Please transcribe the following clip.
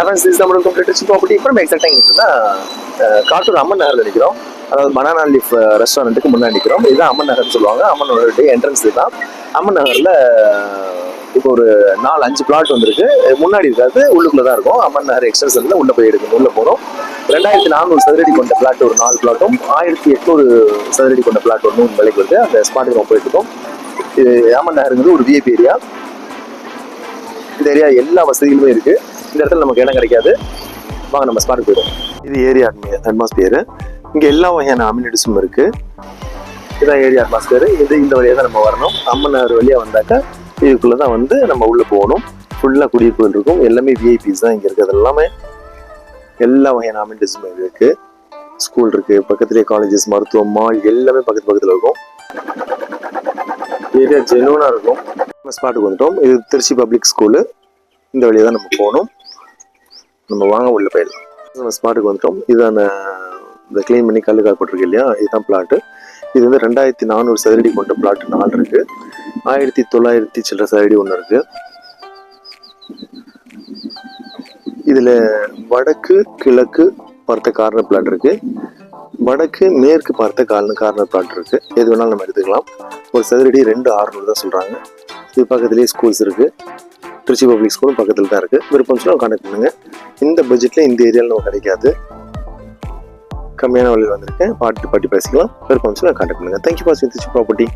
Advance is நம்மளோட complete property இப்போ நம்ம எக்ஸாக்டாக எங்கன்னா காட்டூர் அம்மன் நகரில் நிற்கிறோம் அதாவது பனானா லீஃப் ரெஸ்டாரண்ட்டுக்கு முன்னாடி நிற்கிறோம் இதுதான் அம்மன் நகர்னு சொல்லுவாங்க. அம்மனோட என்ட்ரன்ஸ் தான் அம்மன் நகரில் இப்போ ஒரு நாலு அஞ்சு பிளாட் வந்திருக்கு. முன்னாடி இருக்காது உள்ளுக்குள்ளே தான் இருக்கும். அம்மன் நகர் எக்ஸ்டென்ஷனில் உள்ளே போய் எடுக்கணும். உள்ளே போகிறோம் ரெண்டாயிரத்தி நானூறு சதுரடி கொண்ட பிளாட் ஒரு நாலு பிளாட்டும் ஆயிரத்தி எட்நூறு சதுரடி கொண்ட பிளாட் ஒன்று விலைக்கு வருது. அந்த ஸ்பாட்டுக்கு நம்ம போயிட்டு இருக்கோம். இது அம்மன் நகருங்கிறது ஒரு விஐபி ஏரியா இந்த ஏரியா எல்லா வசதிகளுமே இருக்குது இந்த இடத்துல நமக்கு இடம் கிடைக்காது. வாங்க நம்ம ஸ்பாட்டுக்கு போயிடும் இது ஏரியா அட்மாஸ்பியர் இங்க எல்லா வகையான அம்யூனிட்டிஸும் இருக்கு. இதான் ஏரியா அட்மாஸ்பியர் இது இந்த வழியா தான் நம்ம வரணும். அம்மன் நகர் வழியா வந்தாக்கா இதுக்குள்ள தான் வந்து நம்ம உள்ள போகணும். ஃபுல்லா குடியிருப்புகள் இருக்கும். எல்லாமே விஐபிஸ் தான் இங்க இருக்கிறது எல்லாமே எல்லா வகையான அம்யூனிட்டிஸும் இங்க இருக்கு. ஸ்கூல் இருக்கு. பக்கத்துலேயே காலேஜஸ் மருத்துவம் மால் எல்லாமே பக்கத்து பக்கத்துல இருக்கும். ஏரியா ஜெனூனா இருக்கும். நம்ம ஸ்பாட்டுக்கு வந்துட்டோம். இது திருச்சி பப்ளிக் ஸ்கூலு இந்த வழியா தான் நம்ம போகணும். நம்ம வாங்க உள்ள போயிடலாம். நம்ம ஸ்பாட்டுக்கு வந்துட்டோம். இதான இந்த க்ளீன் பண்ணி கல்லு காக்கப்பட்டிருக்கு இல்லையா? இதுதான் பிளாட்டு இது வந்து ரெண்டாயிரத்தி நானூறு சதுரடி கொண்ட பிளாட் நாலு இருக்கு. ஆயிரத்தி தொள்ளாயிரத்தி சில்லற சதுரடி ஒன்று இருக்கு. இதில் வடக்கு கிழக்கு பார்த்த கார்னர் பிளாட் இருக்கு. வடக்கு மேற்கு பார்த்த கார்னர் கார்னர் பிளாட் இருக்கு. எது வேணாலும் நம்ம எடுத்துக்கலாம். ஒரு சதுரடி ரெண்டு ஆறுநூறு தான் சொல்கிறாங்க இது பக்கத்துலேயே ஸ்கூல்ஸ் இருக்குது திருச்சி பப்ளிக் ஸ்கூலும் பக்கத்தில் தான் இருக்குது விருப்பம் சொன்னால் கான்டாக்ட் பண்ணுங்க. இந்த பட்ஜெட்ல இந்த ஏரியாவில் நமக்கு கிடைக்காது. கம்மியான விலையில் வந்திருக்கேன். பாட்டு பாட்டி பேசிக்கலாம். விருப்பம் சொன்னால் கான்டாக்ட் பண்ணுங்கள் தேங்க்யூ ஃபார் திருச்சி ப்ராப்பர்ட்டி